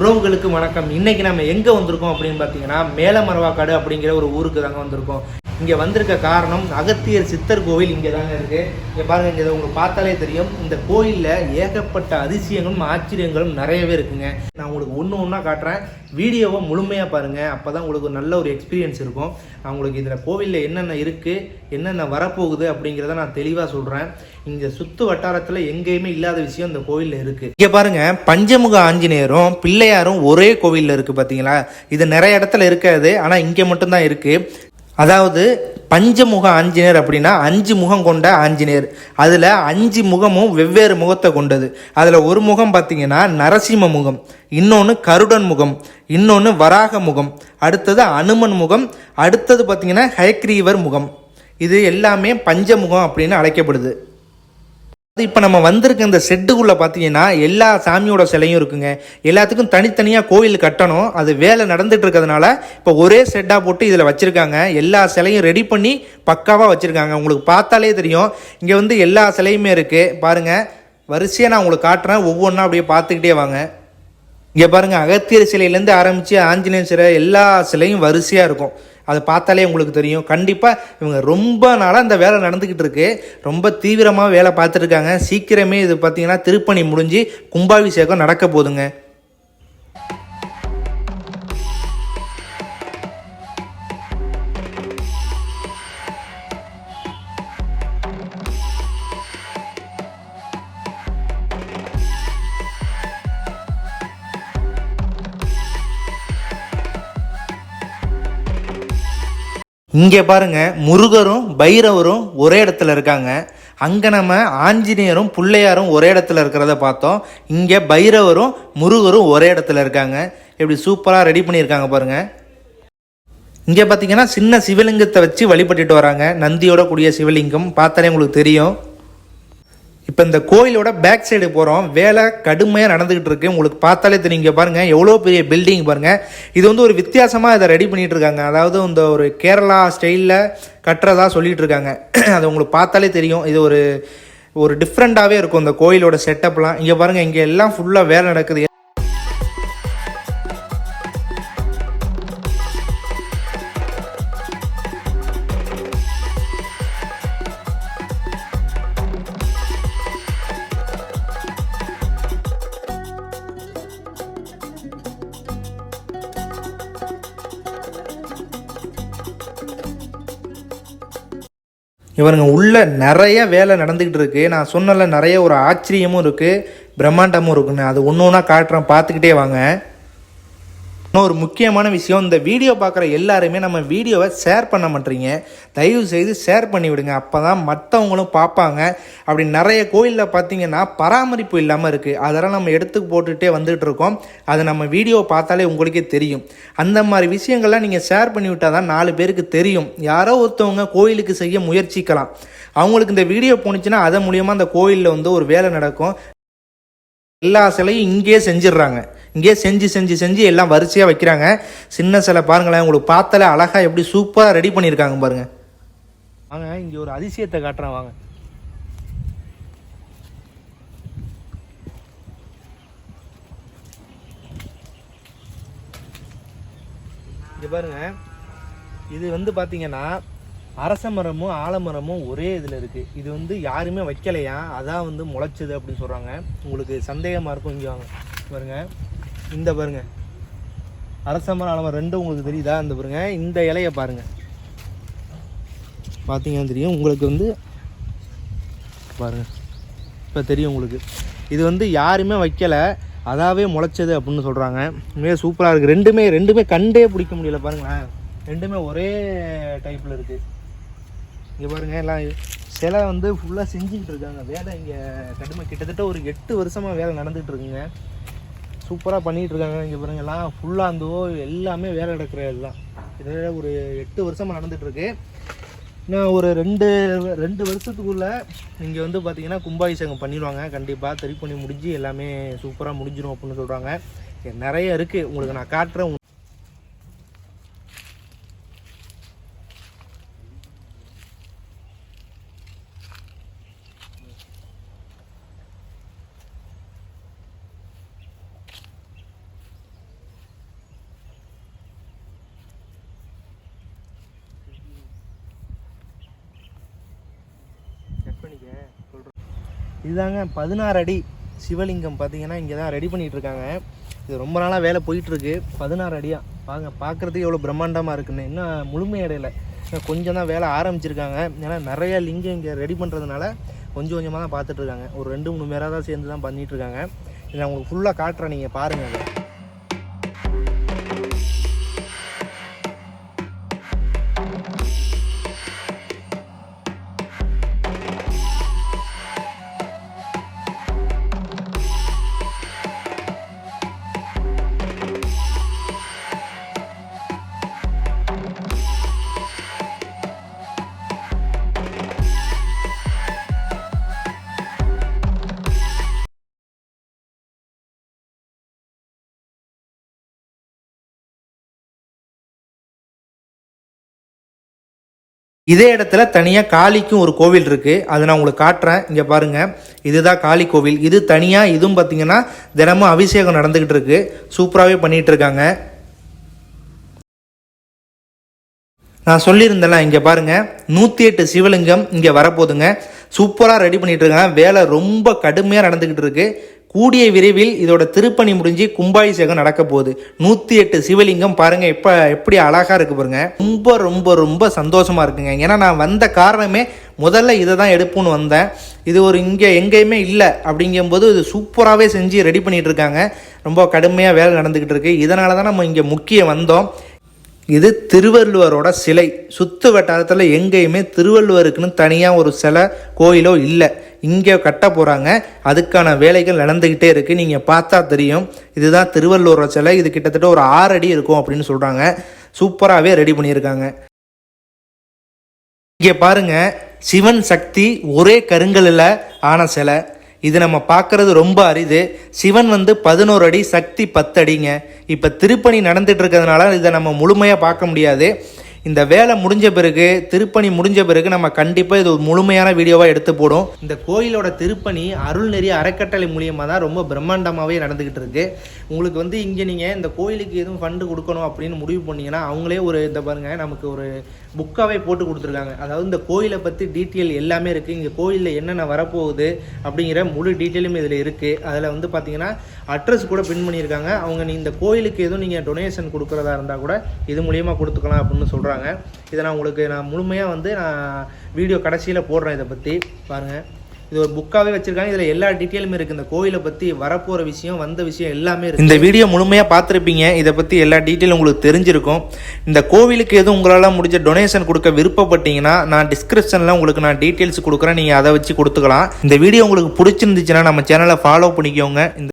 உறவுகளுக்கு வணக்கம். இன்னைக்கு நம்ம எங்கே வந்திருக்கோம் அப்படின்னு பார்த்தீங்கன்னா மேலமரவாக்காடு அப்படிங்கிற ஒரு ஊருக்கு தாங்க வந்திருக்கோம். இங்கே வந்திருக்க காரணம் அகத்தியர் சித்தர் கோவில் இங்கே தாங்க இருக்குது இங்கே பாருங்கள் இங்கே உங்களுக்கு பார்த்தாலே தெரியும். இந்த கோயிலில் ஏகப்பட்ட அதிசயங்களும் ஆச்சரியங்களும் நிறையவே இருக்குங்க. நான் உங்களுக்கு ஒன்று ஒன்றா காட்டுறேன். வீடியோவை முழுமையாக பாருங்கள் அப்போ தான் உங்களுக்கு நல்ல ஒரு எக்ஸ்பீரியன்ஸ் இருக்கும். நான் உங்களுக்கு இதில் கோவிலில் என்னென்ன இருக்குது என்னென்ன வரப்போகுது அப்படிங்கிறத நான் தெளிவாக சொல்கிறேன் இங்கே சுற்று வட்டாரத்தில் எங்கேயுமே இல்லாத விஷயம் இந்த கோவிலில் இருக்குது இங்கே பாருங்கள் பஞ்சமுக ஆஞ்சநேயரும் பிள்ளையாரும் ஒரே கோவிலில் இருக்குது பார்த்தீங்களா இது நிறைய இடத்துல இருக்காது. ஆனால் இங்கே மட்டும்தான் இருக்குது அதாவது பஞ்சமுக ஆஞ்சநேயர் அப்படின்னா அஞ்சு முகம் கொண்ட ஆஞ்சநேயர். அதில் அஞ்சு முகமும் வெவ்வேறு முகத்தை கொண்டது. அதில் ஒரு முகம் பார்த்தீங்கன்னா நரசிம்ம முகம் இன்னொன்று கருடன் முகம் இன்னொன்று வராக முகம் அடுத்தது அனுமன் முகம் அடுத்தது பார்த்தீங்கன்னா ஹயக்ரீவர் முகம். இது எல்லாமே பஞ்சமுகம் அப்படின்னு அழைக்கப்படுது. இப்போ நம்ம வந்திருக்க இந்த செட்டுக்குள்ளே பார்த்தீங்கன்னா எல்லா சாமியோட சிலையும் இருக்குங்க. எல்லாத்துக்கும் தனித்தனியாக கோயில் கட்டணும். அது வேலை நடந்துட்டு இருக்கிறதுனால இப்போ ஒரே செட்டாக போட்டு இதில் வச்சுருக்காங்க. எல்லா சிலையும் ரெடி பண்ணி பக்காவாக வச்சுருக்காங்க. உங்களுக்கு பார்த்தாலே தெரியும். இங்கே வந்து எல்லா சிலையுமே இருக்குது பாருங்கள் வரிசையாக நான் உங்களுக்கு காட்டுறேன். ஒவ்வொன்றா அப்படியே பார்த்துக்கிட்டே வாங்க. இங்கே பாருங்கள் அகத்தியர் சிலையிலேருந்து ஆரம்பித்து ஆஞ்சநேயர் சிலை எல்லா சிலையும் வரிசையாக இருக்கும். அதை பார்த்தாலே உங்களுக்கு தெரியும். கண்டிப்பாக இவங்க ரொம்ப நாளாக இந்த வேலை நடந்துக்கிட்டு இருக்கு. ரொம்ப தீவிரமாக வேலை பார்த்துருக்காங்க சீக்கிரமே இது பார்த்தீங்கன்னா திருப்பணி முடிஞ்சு கும்பாபிஷேகம் நடக்க போகுதுங்க. இங்கே பாருங்க முருகரும் பைரவரும் ஒரே இடத்துல இருக்காங்க. அங்கே நம்ம ஆஞ்சநேயரும் பிள்ளையாரும் ஒரே இடத்துல இருக்கிறத பார்த்தோம். இங்கே பைரவரும் முருகரும் ஒரே இடத்துல இருக்காங்க. எப்படி சூப்பராக ரெடி பண்ணியிருக்காங்க பாருங்க. இங்கே பார்த்தீங்கன்னா சின்ன சிவலிங்கத்தை வச்சு வழிபட்டுட்டு வராங்க. நந்தியோட கூடிய சிவலிங்கம் பார்த்தாலே உங்களுக்கு தெரியும். இப்போ இந்த கோயிலோட பேக் சைடு போகிறோம் வேலை கடுமையாக நடந்துகிட்டு இருக்கு. உங்களுக்கு பார்த்தாலே தெரியும். இங்கே பாருங்கள் எவ்வளோ பெரிய பில்டிங் பாருங்கள் இது வந்து ஒரு வித்தியாசமாக இதை ரெடி பண்ணிகிட்டு இருக்காங்க. அதாவது இந்த ஒரு கேரளா ஸ்டைலில் கட்டுறதா சொல்லிகிட்டு இருக்காங்க. அது உங்களுக்கு பார்த்தாலே தெரியும். இது ஒரு ஒரு டிஃப்ரெண்ட்டாகவே இருக்கும் இந்த கோயிலோட செட்டப்லாம் இங்கே பாருங்கள் இங்கே எல்லாம் ஃபுல்லாக வேலை நடக்குது. இவருங்க உள்ள நிறைய வேலை நடந்துக்கிட்டு இருக்கு. நான் சொன்னல நிறைய ஒரு ஆச்சரியமும் இருக்கு பிரம்மாண்டமும் இருக்குன்னு. அது ஒன்று ஒன்றா காட்டுறேன் பார்த்துக்கிட்டே வாங்க. இன்னும் ஒரு முக்கியமான விஷயம் இந்த வீடியோ பார்க்குற எல்லாருமே நம்ம வீடியோவை ஷேர் பண்ண மாட்டீங்க. தயவு செய்து ஷேர் பண்ணி விடுங்க அப்போ தான் மற்றவங்களும் பார்ப்பாங்க. அப்படி நிறைய கோயிலில் பார்த்தீங்கன்னா பராமரிப்பு இல்லாமல் இருக்குது அதெல்லாம் நம்ம எடுத்து போட்டுகிட்டே வந்துட்டு இருக்கோம். அதை நம்ம வீடியோ பார்த்தாலே உங்களுக்கே தெரியும். அந்த மாதிரி விஷயங்கள்லாம் நீங்கள் ஷேர் பண்ணி விட்டால் தான் நாலு பேருக்கு தெரியும். யாரோ ஒருத்தவங்க கோயிலுக்கு செய்ய முயற்சிக்கலாம். அவங்களுக்கு இந்த வீடியோ போணுச்சுன்னா அதன் மூலியமாக அந்த கோயிலில் வந்து ஒரு வேலை நடக்கும். எல்லா சிலையும் இங்கேயே செஞ்சிடுறாங்க. இங்கேயே செஞ்சு செஞ்சு செஞ்சு எல்லாம் வரிசையாக வைக்கிறாங்க. சின்ன சிலை பாருங்களேன் உங்களுக்கு பார்த்தாலே அழகாக எப்படி சூப்பராக ரெடி பண்ணியிருக்காங்க பாருங்கள் வாங்க இங்கே ஒரு அதிசயத்தை காட்டுறேன் வாங்க. இங்கே பாருங்க. இது வந்து பார்த்தீங்கன்னா அரச மரமும் ஆலமரமும் ஒரே இதில் இருக்குது இது வந்து யாருமே வைக்கலையா? அதான் வந்து முளைச்சது அப்படின்னு சொல்கிறாங்க உங்களுக்கு சந்தேகமாக இருக்கும் இங்கே வாங்க. பாருங்க. இந்த பாருங்க. அரசமர ஆலமரம் ரெண்டும் உங்களுக்கு தெரியுதா? இந்த பாருங்க. இந்த இலையை பாருங்க. பார்த்தீங்கன்னா தெரியும். உங்களுக்கு வந்து பாருங்க. இப்போ தெரியும் உங்களுக்கு. இது வந்து யாருமே வைக்கலை. அதாவே முளைச்சது அப்படின்னு சொல்கிறாங்க உண்மையாக சூப்பராக இருக்குது ரெண்டுமே ரெண்டுமே கண்டே பிடிக்க முடியல பாருங்களேன். ரெண்டுமே ஒரே டைப்பில் இருக்குது இங்கே பாருங்க எல்லாம் சிலை வந்து ஃபுல்லாக செஞ்சுக்கிட்டு இருக்காங்க. வேலை இங்கே கடுமை கிட்டத்தட்ட ஒரு எட்டு வருஷமாக வேலை நடந்துகிட்டு இருக்குங்க. சூப்பராக பண்ணிகிட்டு இருக்காங்க இங்கே பாருங்க எல்லாம் ஃபுல்லாக அந்த எல்லாமே வேலை நடக்கிற எல்லாம் கிட்டத்தட்ட ஒரு எட்டு வருஷமாக நடந்துகிட்ருக்கு இன்னும் ஒரு ரெண்டு ரெண்டு வருஷத்துக்குள்ளே இங்கே வந்து பார்த்தீங்கன்னா கும்பாபிஷேகம் பண்ணிடுவாங்க. கண்டிப்பாக சரி பண்ணி முடிஞ்சு எல்லாமே சூப்பராக முடிஞ்சிடும் அப்படின்னு சொல்கிறாங்க நிறைய இருக்குது உங்களுக்கு நான் காட்டுறேன் இதுதாங்க பதினாறு அடி சிவலிங்கம் பார்த்தீங்கன்னா இங்கே தான் ரெடி பண்ணிட்டு இருக்காங்க இது ரொம்ப நாளாக வேலை போயிட்டுருக்கு. பதினாறு அடியாக பாருங்க பார்க்குறதுக்கு எவ்வளோ பிரம்மாண்டமாக இருக்குன்னு. இன்னும் முழுமையடையில இன்னும் கொஞ்சம் தான் வேலை ஆரம்பிச்சிருக்காங்க. ஏன்னா நிறைய லிங்கம் இங்கே ரெடி பண்ணுறதுனால கொஞ்சம் கொஞ்சமாக தான் பார்த்துட்ருக்காங்க ஒரு ரெண்டு மூணு பேராக தான் சேர்ந்து தான் பண்ணிகிட்ருக்காங்க இதை நான் உங்களுக்கு ஃபுல்லாக காட்டுறேன். நீங்கள் பாருங்கள் இதே இடத்துல தனியாக காளிக்கும் ஒரு கோவில் இருக்குது அதை நான் உங்களுக்கு காட்டுறேன். இங்கே பாருங்கள் இதுதான் காளி கோவில். இது தனியாக இதுவும் பார்த்தீங்கன்னா தினமும் அபிஷேகம் நடந்துக்கிட்டு இருக்கு. சூப்பராகவே பண்ணிகிட்டு இருக்காங்க. நான் சொல்லியிருந்தேன்ல இங்கே பாருங்க. நூற்றி எட்டு சிவலிங்கம் இங்கே வரப்போகுதுங்க. சூப்பராக ரெடி பண்ணிகிட்டு இருக்காங்க. வேலை ரொம்ப கடுமையாக நடந்துக்கிட்டு இருக்குது கூடிய விரைவில் இதோட திருப்பணி முடிஞ்சு கும்பாபிஷேகம் நடக்க போகுது. நூற்றி எட்டு சிவலிங்கம் பாருங்க இப்போ எப்படி அழகாக இருக்கு பாருங்க. ரொம்ப ரொம்ப ரொம்ப சந்தோஷமா இருக்குங்க. ஏன்னா நான் வந்த காரணமே முதல்ல இதை தான் எடுப்போன்னு வந்தேன். இது ஒரு இங்கே எங்கேயுமே இல்லை அப்படிங்கும்போது இது சூப்பராகவே செஞ்சு ரெடி பண்ணிட்டு இருக்காங்க ரொம்ப கடுமையாக வேலை நடந்துக்கிட்டு இருக்கு இதனால தான் நம்ம இங்கே முக்கியம் வந்தோம். இது திருவள்ளுவரோட சிலை. சுத்து வட்டாரத்தில் எங்கேயுமே திருவள்ளுவருக்குன்னு தனியாக ஒரு சிலை கோயிலோ இல்லை. இங்கே கட்ட போகிறாங்க அதுக்கான வேலைகள் நடந்துக்கிட்டே இருக்குது நீங்கள் பார்த்தா தெரியும். இதுதான் திருவள்ளுவர் சிலை. இது கிட்டத்தட்ட ஒரு ஆறு அடி இருக்கும் அப்படின்னு சொல்கிறாங்க சூப்பராகவே ரெடி பண்ணியிருக்காங்க. இங்கே பாருங்க. சிவன் சக்தி ஒரே கருங்கலில் ஆன சிலை. இது நம்ம பார்க்கறது ரொம்ப அரிது. சிவன் வந்து பதினோரு அடி சக்தி பத்து அடிங்க. இப்போ திருப்பணி நடந்துட்டு இருக்கிறதுனால இதை நம்ம முழுமையாக பார்க்க முடியாது. இந்த வேலை முடிஞ்ச பிறகு திருப்பணி முடிஞ்ச பிறகு நம்ம கண்டிப்பாக இது ஒரு முழுமையான வீடியோவாக எடுத்து போடும் இந்த கோயிலோட திருப்பணி அருள்நெறி அறக்கட்டளை மூலியமாக தான் ரொம்ப பிரம்மாண்டமாகவே நடந்துக்கிட்டு இருக்கு. உங்களுக்கு வந்து இங்கே நீங்கள் இந்த கோயிலுக்கு எதுவும் ஃபண்டு கொடுக்கணும் அப்படின்னு முடிவு பண்ணீங்கன்னா அவங்களே ஒரு இந்த பாருங்கள் நமக்கு ஒரு புக்காகவே போட்டு கொடுத்துருக்காங்க. அதாவது இந்த கோயிலை பற்றி டீட்டெயில் எல்லாமே இருக்குது இங்கே கோயிலில் என்னென்ன வரப்போகுது அப்படிங்கிற முழு டீட்டெயிலும் இதில் இருக்குது அதில் வந்து பார்த்தீங்கன்னா அட்ரஸ் கூட பின் பண்ணியிருக்காங்க. அவங்க நீ இந்த கோயிலுக்கு எதுவும் நீங்கள் டொனேஷன் கொடுக்குறதா இருந்தால் கூட இது மூலியமாக கொடுத்துக்கலாம் அப்படின்னு சொல்கிறாங்க இதை நான் உங்களுக்கு நான் முழுமையாக வந்து நான் வீடியோ கடைசியில் போடுறேன் இதை பற்றி பாருங்கள் இது ஒரு புக்காகவே வச்சிருக்காங்க. இதில் எல்லா டீட்டெயிலுமே இருக்குது இந்த கோயிலை பற்றி வரப்போகிற விஷயம் வந்த விஷயம் எல்லாமே இருக்குது இந்த வீடியோ முழுமையாக பார்த்துருப்பீங்க. இதை பற்றி எல்லா டீட்டெயிலும் உங்களுக்கு தெரிஞ்சிருக்கும். இந்த கோவிலுக்கு எதுவும் உங்களால் முடிஞ்ச டொனேஷன் கொடுக்க விருப்பப்பட்டீங்கன்னா நான் டிஸ்கிரிப்ஷனில் உங்களுக்கு நான் டீட்டெயில்ஸ் கொடுக்குறேன். நீங்கள் அதை வச்சு கொடுத்துக்கலாம். இந்த வீடியோ உங்களுக்கு பிடிச்சிருந்துச்சுன்னா நம்ம சேனலை ஃபாலோ பண்ணிக்கோங்க. இந்த